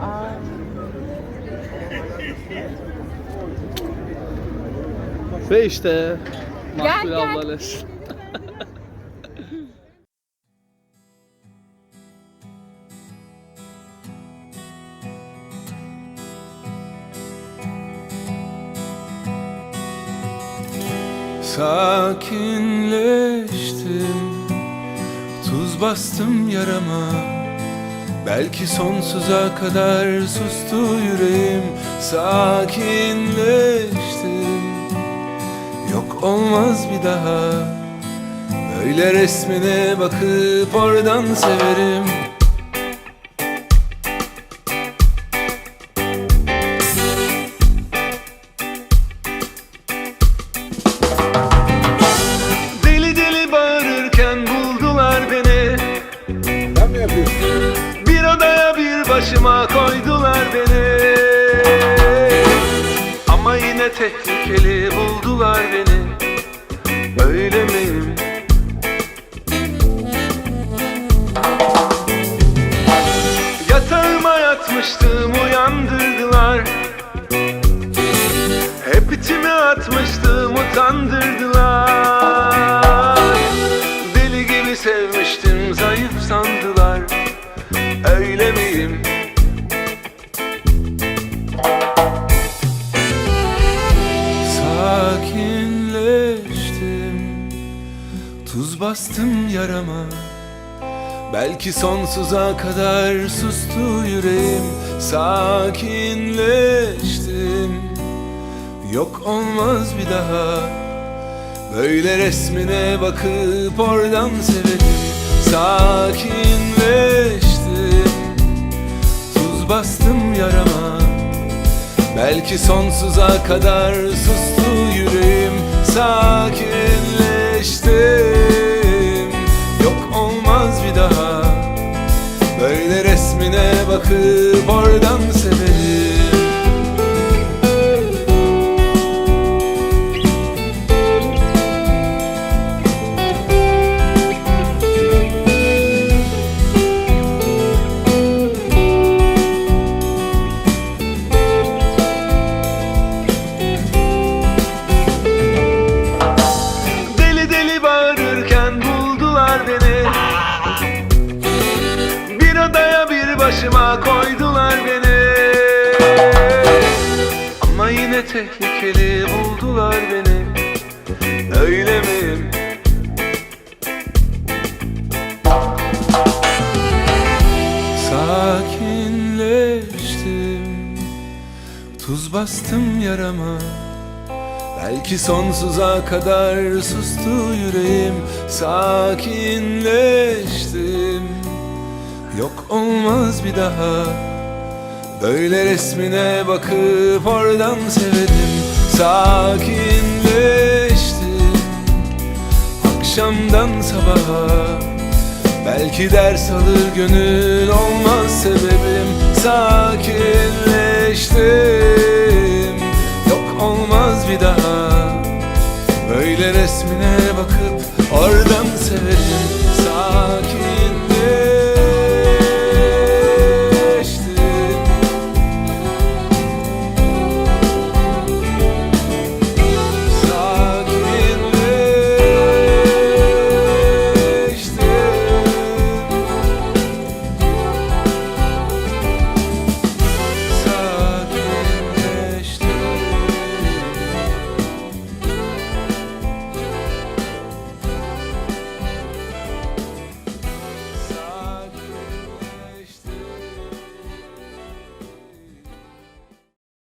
Aa, Ve işte Gel, Makbule gel. abla les. Sakinleştim Tuz bastım yarama. Belki sonsuza kadar sustu yüreğim. Sakinleştim. Yok olmaz bir daha. Böyle resmine bakıp oradan severim başıma koydular beni. Ama yine tehlikeli buldular beni. Öyle miyim? Yatağıma yatmıştım uyandırdılar. Hep içime atmıştım utandırdılar bastım yarama. Belki sonsuza kadar sustu yüreğim Sakinleştim. Yok olmaz bir daha Böyle resmine bakıp oradan severim Sakinleştim. Tuz bastım yarama Belki sonsuza kadar sustu resmine bakıp oradan severim başıma koydular beni. Ama yine tehlikeli buldular beni. Öyle miyim? Sakinleştim. Tuz bastım yarama. Belki sonsuza kadar sustu yüreğim. Sakinleştim Yok olmaz bir daha. Böyle resmine bakıp oradan severim. Sakinleştim Akşamdan sabaha. Belki ders alır gönül olmaz sebebim. Sakinleştim. Yok olmaz bir daha. Böyle resmine bakıp oradan severim